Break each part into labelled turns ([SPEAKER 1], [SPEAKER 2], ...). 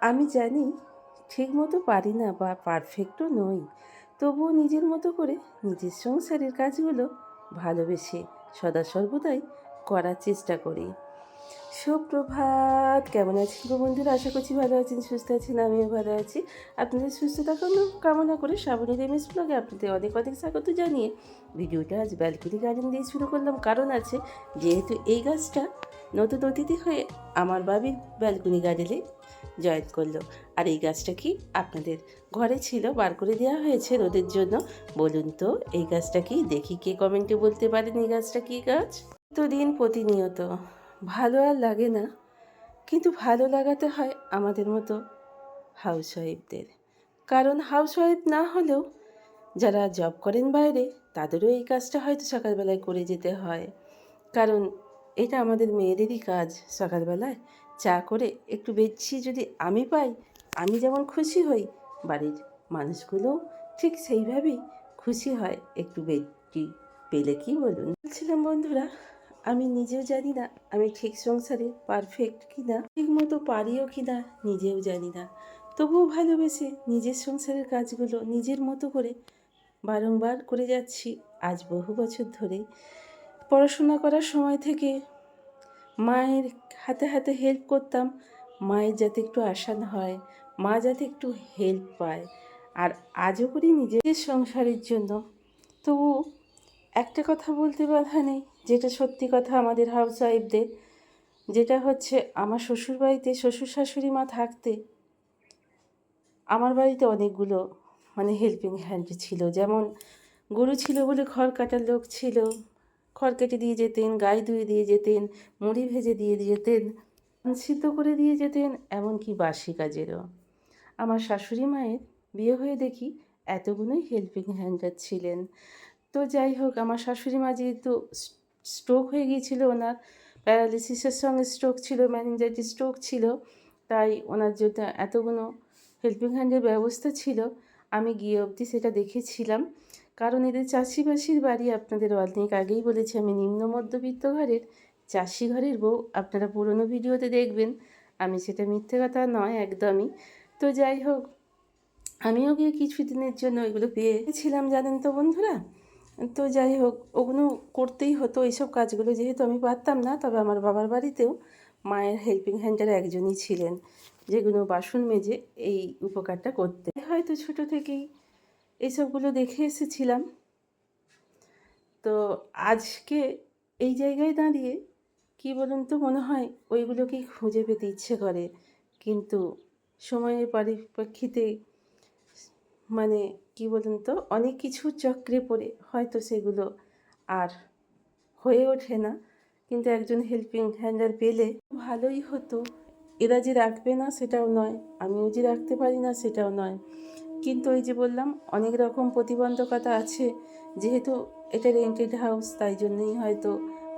[SPEAKER 1] আমি জানি ঠিক মতো পারি না বা পারফেক্টও নই, তবুও নিজের মতো করে নিজের সংসারের কাজগুলো ভালোবেসে সদা সর্বদাই করার চেষ্টা করি। সুপ্রভাত, কেমন আছেন গো বন্ধুরা? আশা করছি ভালো আছেন, সুস্থ আছেন, আমিও ভালো আছি। আপনাদের সুস্থতা কামনা- কামনা করে শ্রাবণীর এমএস ব্লগে আপনাদের অনেক অনেক স্বাগত জানিয়ে ভিডিওটা আজ ব্যালকনি গার্ডেন দিয়ে শুরু করলাম। কারণ আছে, যেহেতু এই গাছটা নতুন অতিথি হয়ে আমার বাবির ব্যালকনি গার্ডেনে জয়েন করল। আর এই গাছটা কি আপনাদের ঘরে ছিল? বার করে দেওয়া হয়েছে রোদের জন্য। বলুন তো, এই গাছটা কি? দেখি কে কমেন্টে বলতে পারেন এই গাছটা কি গাছ? তো দিন প্রতিনিয়ত, ভালো আর লাগে না, কিন্তু ভালো লাগাতে হয় আমাদের মতো হাউসওয়াইফদের কারণ হাউস ওয়াইফ না হলেও যারা জব করেন বাইরে, তাদেরও এই কাজটা হয়তো সকালবেলায় করে যেতে হয়। কারণ এটা আমাদের মেয়েদেরই কাজ সকালবেলায়। চা করে একটু বেশি যদি আমি পাই, আমি যেমন খুশি হই, বাড়ির মানুষগুলো ঠিক সেইভাবেই খুশি হয় একটু বেশি পেলে কি বলুন? বলছিলাম, বন্ধুরা, আমি নিজেও জানি না আমি ঠিক সংসারে পারফেক্ট কি না ঠিক মতো পারিও কি না নিজেও জানি না। তবুও ভালোবেসে নিজের সংসারের কাজগুলো নিজের মতো করে বারংবার করে যাচ্ছি। আজ বহু বছর ধরে পড়াশোনা করার সময় থেকে মায়ের হাতে হাতে হেল্প করতাম। মায়ের যাতে একটু আসান হয়, মা যাতে একটু হেল্প পায়। আর আজও করি নিজের সংসারের জন্য। তবু একটা কথা বলতে বাধা নেই, যেটা সত্যি কথা আমাদের হাউস ওয়াইফদের যেটা হচ্ছে আমার শ্বশুরবাড়িতে শ্বশুর শাশুড়ি মা থাকতে আমার বাড়িতে অনেকগুলো মানে হেল্পিং হ্যান্ড ছিল। যেমন গরু ছিল বলে খড় কাটার লোক ছিল খড় কেটে দিয়ে যেতেন, গায়ে ধুয়ে দিয়ে যেতেন, মুড়ি ভেজে দিয়ে যেতেন সিদ্ধ করে দিয়ে যেতেন, এমনকি বাসি কাজেরও। আমার শাশুড়ি মায়ের বিয়ে হয়ে দেখি এতগুলোই হেল্পিং হ্যান্ডার ছিলেন। তো যাই হোক, আমার শাশুড়ি মা যেহেতু স্ট্রোক হয়ে গিয়েছিল, ওনার প্যারালিসিসের সঙ্গে স্ট্রোক ছিল ম্যানেঞ্জাইটিস স্ট্রোক ছিল, তাই ওনার জন্য এতগুলো হেল্পিং হ্যান্ডের ব্যবস্থা ছিল, আমি গিয়ে অবধি সেটা দেখেছিলাম। কারণ এদের চাষিবাসির বাড়ি আপনাদের অনেক আগেই বলেছি, আমি নিম্ন মধ্যবিত্ত ঘরের চাষি ঘরের বউ। আপনারা পুরনো ভিডিওতে দেখবেন, আমি সেটা মিথ্যে কথা নয়, একদমই। তো যাই হোক, আমিও গিয়ে কিছু দিনের জন্য এগুলো পেয়েছিলাম, জানেন তো বন্ধুরা? তো যাই হোক, ওগুলো করতেই হতো এইসব কাজগুলো যেহেতু আমি পারতাম না, তবে আমার বাবার বাড়িতেও মায়ের হেল্পিং হ্যান্ডের একজনই ছিলেন, যেগুলো বাসন মেজে এই উপকারটা করতে হয়তো ছোট থেকেই এইসবগুলো দেখে এসেছিলাম। তো আজকে এই জায়গায় দাঁড়িয়ে কি বলুন তো মনে হয় ওইগুলোকেই খুঁজে পেতে ইচ্ছে করে। কিন্তু সময়ের পরিপ্রেক্ষিতে মানে কি বলুন তো অনেক কিছু চক্রে পড়ে হয়তো সেগুলো আর হয়ে ওঠে না। কিন্তু একজন হেল্পিং হ্যান্ডার পেলে ভালোই হতো। এরা যে রাখবে না সেটাও নয়, আমিও যে রাখতে পারি না সেটাও নয়। কিন্তু ওই যে বললাম, অনেক রকম প্রতিবন্ধকতা আছে। যেহেতু এটা রেন্টেড হাউস তাই জন্যই হয়তো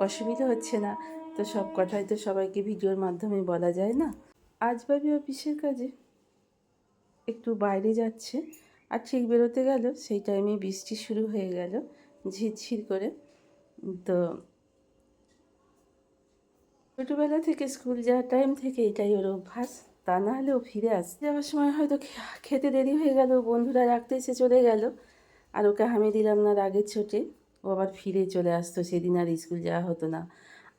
[SPEAKER 1] অসুবিধা হচ্ছে না। তো সব কথাই তো সবাইকে ভিডিওর মাধ্যমে বলা যায় না। আজ ভাবি অফিসের কাজে। একটু বাইরে যাচ্ছে। আর ঠিক বেরোতে গেল, সেই টাইমে বৃষ্টি শুরু হয়ে গেল, ঝিরঝির করে। তো ছোটোবেলা থেকে স্কুল যাওয়ার টাইম থেকে এটাই ওর অভ্যাস। তা না হলেও ফিরে আসতে যাওয়ার সময় হয়তো খেতে দেরি হয়ে গেল, বন্ধুরা রাখতে এসে চলে গেল। আর ওকে হামে দিলাম না রাগের ছোটে। ও আবার ফিরে চলে আসতো, সেদিন আর স্কুল যাওয়া হতো না।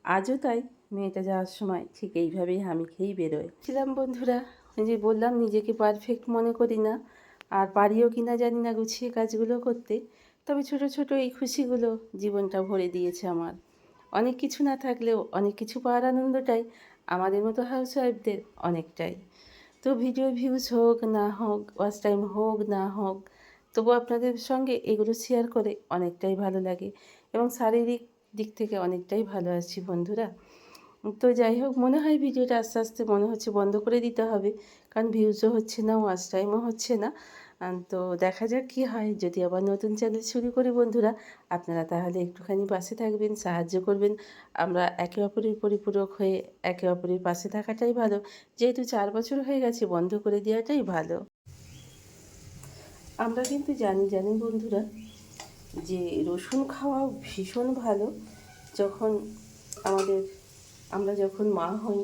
[SPEAKER 1] আজও তাই, মেয়েটা যাওয়ার সময় ঠিক এইভাবেই হামি খেয়েই বেরোয়। ছিলাম বন্ধুরা যে বললাম, নিজেকে পারফেক্ট মনে করি না। আর পারিও কি না জানি না গুছিয়ে কাজগুলো করতে। তবে ছোট ছোট এই খুশিগুলো জীবনটা ভরে দিয়েছে আমার। অনেক কিছু না থাকলেও অনেক কিছু পাওয়ার আনন্দটাই আমাদের মতো হাউস ওয়াইফদের অনেকটাই। তো ভিডিও ভিউজ হোক, না হোক ওয়াচ টাইম হোক, না হোক তবু আপনাদের সঙ্গে এগুলো শেয়ার করে অনেকটাই ভালো লাগে এবং শারীরিক দিক থেকে অনেকটাই ভালো আছি বন্ধুরা। তো যাই হোক, মনে হয় ভিডিওটা আস্তে আস্তে মনে হচ্ছে বন্ধ করে দিতে হবে, কারণ ভিউজও হচ্ছে না ওয়াচ টাইমও হচ্ছে না। তো দেখা যাক কী হয়। যদি আবার নতুন চ্যানেল শুরু করি বন্ধুরা, আপনারা তাহলে একটুখানি পাশে থাকবেন, সাহায্য করবেন। আমরা একে অপরের পরিপূরক হয়ে একে অপরের পাশে থাকাটাই ভালো। যেহেতু চার বছর হয়ে গেছে, বন্ধ করে দেওয়াটাই ভালো। আমরা কিন্তু জানি জানি বন্ধুরা, যে রসুন খাওয়া ভীষণ ভালো। যখন আমাদের, আমরা যখন মা হই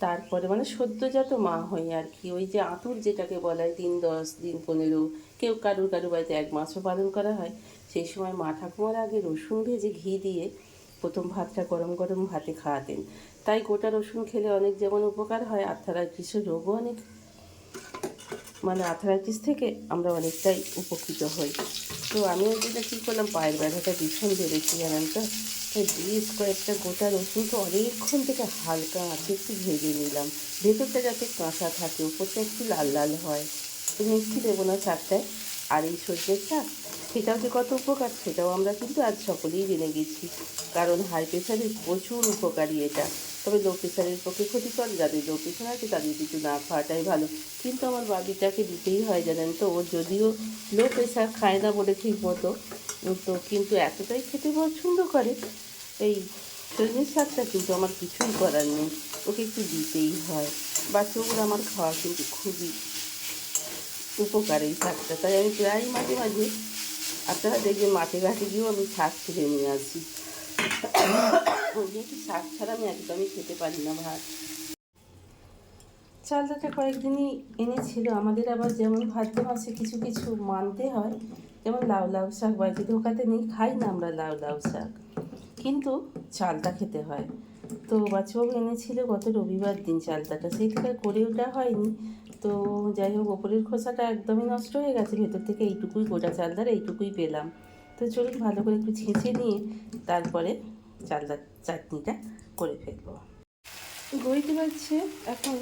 [SPEAKER 1] তারপরে মানে সদ্যজাত মা হই আর কি ওই যে আঁতুর যেটাকে বলা হয় দিন দশ দিন পনেরো, কেউ কারুর কারুর বাড়িতে এক মাসও পালন করা হয়। সেই সময় মা ঠাকুমার আগে রসুন ভেজে ঘি দিয়ে প্রথম ভাতটা গরম গরম ভাতে খাওয়াতেন। তাই গোটা রসুন খেলে অনেক যেমন উপকার হয় আর্থারাইটিসের রোগও অনেক মানে আর্থারাইটিস থেকে আমরা অনেকটাই উপকৃত হই। তো আমি ওই দিনে কী করলাম, পায়ের ব্যথাটা ভীষণ বেড়েছে জানেন তো? বেশ কয়েকটা গোটা রসুন অনেকক্ষণ থেকে হালকা আছে, একটু ভেজে নিলাম। ভেতরটা যাতে কাঁচা থাকে, উপরটা একটু লাল লাল হয়। মিষ্টি দেবো না চারটায়। আর এই সর্ষের শাক সেটাও যে কত উপকার, সেটাও আমরা কিন্তু আজ সকলেই জেনে গেছি। কারণ হাই প্রেশারের প্রচুর উপকারী এটা। তবে লো প্রেশারের পক্ষে ক্ষতিকর, যাদের লো প্রেশার আছে তাদের কিছু না খাওয়াটাই ভালো। কিন্তু আমার বাবিটাকে দিতেই হয়, জানেন তো, ও যদিও লো প্রেশার খায় না বলে ঠিক মতো, তো কিন্তু এতটাই খেতে পছন্দ করে এই সজনের শাকটা কিন্তু আমার কিছুই করার নেই, ওকে একটু দিতেই হয়। বাচ্চাগুলো আমার খাওয়া কিন্তু খুবই উপকার এই শাকটা। তাই আমি প্রায় মাঝে মাঝে আপনারা দেখবেন মাঠে ঘাটে গিয়েও আমি শাক তুলে নিয়ে আসি। যেহেতু শাক ছাড়া আমি একদমই খেতে পারি না ভাত। চালটাটা কয়েকদিনই এনেছিল, আমাদের আবার যেমন ভাদ্র মাসে কিছু কিছু মানতে হয়, যেমন লাউ লাউ শাক বাড়িতে ঢোকাতে নেই, খাই না আমরা লাউ লাউ শাক। কিন্তু চালটা খেতে হয়। তো বাচ্চাবাবু এনেছিল গত রবিবার দিন চালটাটা। সেই থেকে করে ওঠা হয়নি। তো যাই হোক, ওপরের খোসাটা একদমই নষ্ট হয়ে গেছে। ভেতর থেকে এইটুকুই গোটা চালদার, এইটুকুই পেলাম। তো চলুন ভালো করে একটু ছেঁচে নিয়ে তারপরে চালদার চাটনিটা করে ফেলব। গইতে পারছে এখন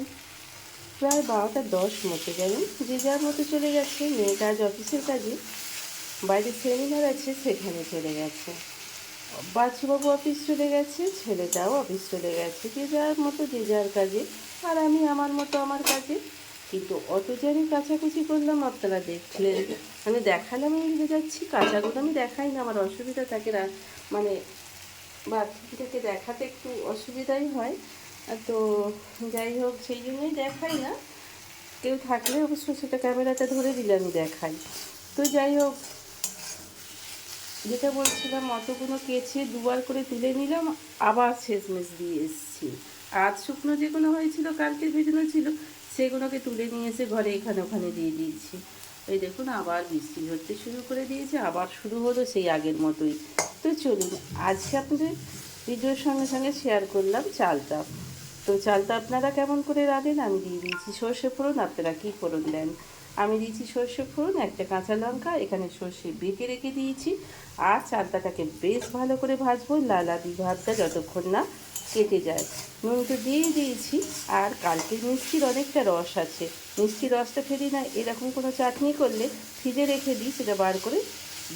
[SPEAKER 1] প্রায় বারোটা দশ মতো যাবেন যে যার মতো চলে গেছে, মেয়েটা আজ অফিসের কাজে। বাইরে সেমিনার আছে, সেখানে চলে গেছে। বাচ্চুবাবু অফিস চলে গেছে, ছেলেটাও অফিস চলে গেছে, যে যার মতো, যে যার কাজে। আর আমি আমার মতো আমার কাজে। কিন্তু অত যে আমি কাছাকুচি করলাম, আপনারা দেখলেন। আমি দেখালাম আমি এগিয়ে যাচ্ছি, কাঁচাগুলো আমি দেখাই না, আমার অসুবিধা থাকে না। মানে বাচ্চাটাকে দেখাতে একটু অসুবিধাই হয়। তো যাই হোক, সেই জন্যই দেখাই না। কেউ থাকলে অবশ্য সেটা ক্যামেরাটা ধরে দিলে আমি দেখাই। তো যাই হোক যেটা বলছিলাম অতগুলো কেচে দুবার করে তুলে নিলাম, আবার শেষমেশ দিয়ে এসেছি। আজ শুকনো যেগুলো হয়েছিল, কালকে ভেজানো ছিল, সেগুলোকে তুলে নিয়ে এসে ঘরে এখানে ওখানে দিয়ে দিয়েছি। ওই দেখুন, আবার বৃষ্টি হতে শুরু করে দিয়েছে, আবার শুরু হলো সেই আগের মতোই। তো চলুন, আজকে আপনাদের ভিডিওর সঙ্গে সঙ্গে শেয়ার করলাম চালটা। তো চালটা আপনারা কেমন করে রাঁধেন, আমি দিয়ে দিয়েছি সর্ষে ফোড়ন, আপনারা কী ফোড়ন দেন? আমি দিয়েছি সর্ষে ফোড়ন, একটা কাঁচা লঙ্কা, এখানে সর্ষে বেটে রেখে দিয়েছি। আর চালটাটাকে বেশ ভালো করে ভাজবো লালাদি ভাতটা যতক্ষণ না কেটে যায়। নুন তো দিয়েই দিয়েছি, আর কালকের মিষ্টির অনেকটা রস আছে। মিষ্টির রসটা ফেলি না, এরকম কোনো চাটনি করলে ফ্রিজে রেখে দিই, সেটা বার করে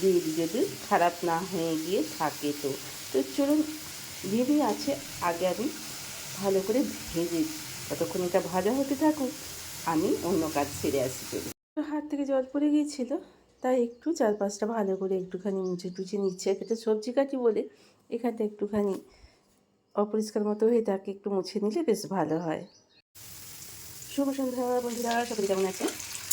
[SPEAKER 1] দিয়ে দিই, যদি খারাপ না হয়ে গিয়ে থাকে তো। তো চলুন, ভেবে আছে আগে আমি ভালো করে ভেজে ততক্ষণ এটা ভাজা হতে থাকুক। আমি অন্য কাজ সেরে আসি চলুন হাত থেকে জল পড়ে গিয়েছিল, তাই একটু চারপাশটা ভালো করে একটুখানি মুছে টুচে নিচ্ছে। এটা সবজি কাটি বলে এখানটা একটুখানি অপরিষ্কার মতো হয়ে থাকে একটু মুছে নিলে বেশ ভালো হয়। শুভ সন্ধ্যা বন্ধুরা, সকলে কেমন আছে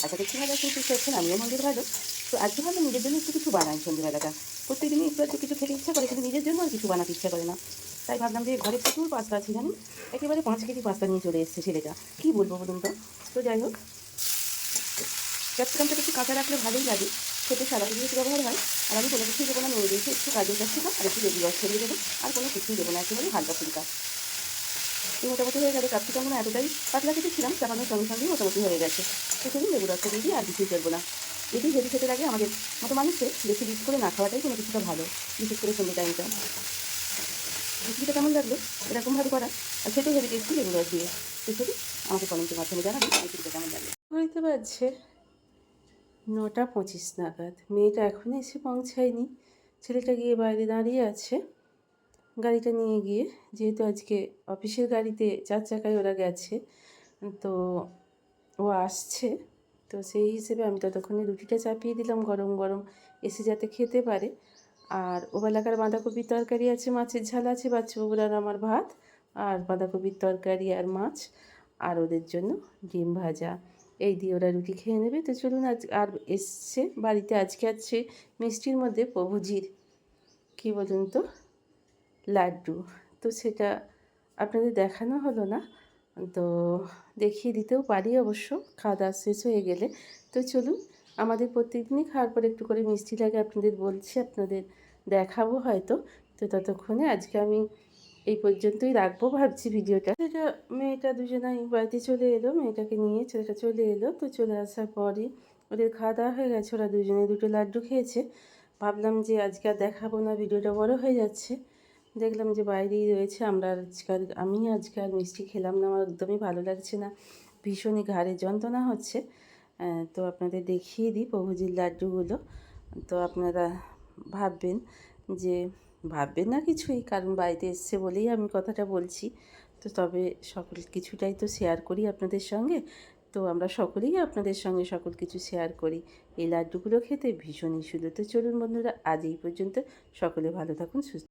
[SPEAKER 1] আশা করছি ভালো আছেন, সুস্থ আছেন, আমিও মন্দির ভালো। তো আজকে ভালো নিজের জন্য একটু কিছু বানাই সন্ধ্যেবেলাটা। প্রত্যেকদিনই একটু একটু কিছু খেতে ইচ্ছা করে, কিন্তু নিজের জন্য আর কিছু বানাতে ইচ্ছা করে না। তাই ভাবলাম যে ঘরে প্রচুর পাস্তা আছে জানেন? একেবারে পাঁচ কেজি পাস্তা নিয়ে চলে এসেছে ছেলেটা। কী বলব বলুন তো? তো যাই হোক ক্যাপসিকামটা একটু কাঁচা রাখলে ভালোই লাগে। খেতে সারা কিছু ব্যবহার হয়। আর আমি কোনো কিছুই দেবো না নুন দিয়েছি একটু কাজের ক্যাপসিকাম আর একটু লেবু রস ছড়িয়ে দেবো, আর কোনো কিছুই দেবো না, একেবারে হালকা ফুলকা। এই মোটামুটি হয়ে গেলে, ক্যাপসিকামগুলো এতটাই পাতলা কেটেছিলাম, চাপানোর সঙ্গে সঙ্গেই মোটামুটি হয়ে গেছে। সেখানে লেবু রসটা দিয়ে আর কিছুই চলবো না। এটি হেভি খেতে লাগে আমাদের মতো মানুষকে, বেশি রিচ করে না খাওয়াটাই কোনো কিছুটা ভালো, বিশেষ করে সন্ধ্যে টাইমটা রেসিপিটা কেমন লাগল? এরকমভাবে করা। আর সেটাই হেভি টেস্টি রস দিয়ে তো আমাকে কমেন্টের মাধ্যমে জানাবেন রেসিপিটা কেমন লাগল। বুঝতে পারছে? নটা পঁচিশ নাগাদ। মেয়েটা এখনও এসে পৌঁছায়নি। ছেলেটা গিয়ে বাইরে দাঁড়িয়ে আছে। গাড়িটা নিয়ে গিয়ে, যেহেতু আজকে অফিসের গাড়িতে চার চাকায় ওরা গেছে, তো ও আসছে। তো সেই হিসেবে আমি ততক্ষণে রুটিটা চাপিয়ে দিলাম, গরম গরম। এসে যাতে খেতে পারে। আর ওবেলাকার বাঁধাকপির তরকারি আছে, মাছের ঝাল আছে, বাচ্চাবাবুর আর আমার ভাত, আর বাঁধাকপির তরকারি আর মাছ, আর ওদের জন্য ডিম ভাজা। এই দিয়ে ওরা রুটি খেয়ে নেবে। তো চলুন আজ, আর এসছে, বাড়িতে আজকে আছে মিষ্টির মধ্যে প্রভুজির। কী বলুন তো? লাড্ডু। তো সেটা আপনাদের দেখানো হলো না। তো দেখিয়ে দিতেও পারি অবশ্য, খাওয়া দাওয়া শেষ হয়ে গেলে। তো চলুন আমাদের প্রত্যেকদিনই খাওয়ার পর একটু করে মিষ্টি লাগে আপনাদের বলছি, আপনাদের দেখাবো হয়তো। তো ততক্ষণে আজকে আমি এই পর্যন্তই রাখব ভাবছি ভিডিওটা। এটা মেয়েটা দুজনাই বাড়িতে চলে এলো, মেয়েটাকে নিয়ে ছেলেটা চলে এলো। তো চলে আসার পরই ওদের খাওয়া দাওয়া হয়ে গেছে, ওরা দুজনে দুটো লাড্ডু খেয়েছে। ভাবলাম যে আজকে আর দেখাবো না, ভিডিওটা বড় হয়ে যাচ্ছে। দেখলাম যে বাইরেই রয়েছে, আমরা আজকাল আমি আজকে আর মিষ্টি খেলাম না, আমার একদমই ভালো লাগছে না। ভীষণই ঘাড়ে যন্ত্রণা হচ্ছে। তো আপনাদের দেখিয়ে দিই প্রভুজির লাড্ডুগুলো। তো আপনারা ভাববেন যে, ভাববেন না কিছুই, কারণ বাড়িতে এসছে বলেই আমি কথাটা বলছি। তো তবে সকল কিছুটাই তো শেয়ার করি আপনাদের সঙ্গে। তো আমরা সকলেই আপনাদের সঙ্গে সকল কিছু শেয়ার করি। এই লাড্ডুগুলো খেতে ভীষণই সুন্দর। তো চলুন বন্ধুরা, আজ এই পর্যন্ত। সকলে ভালো থাকুন, সুস্থ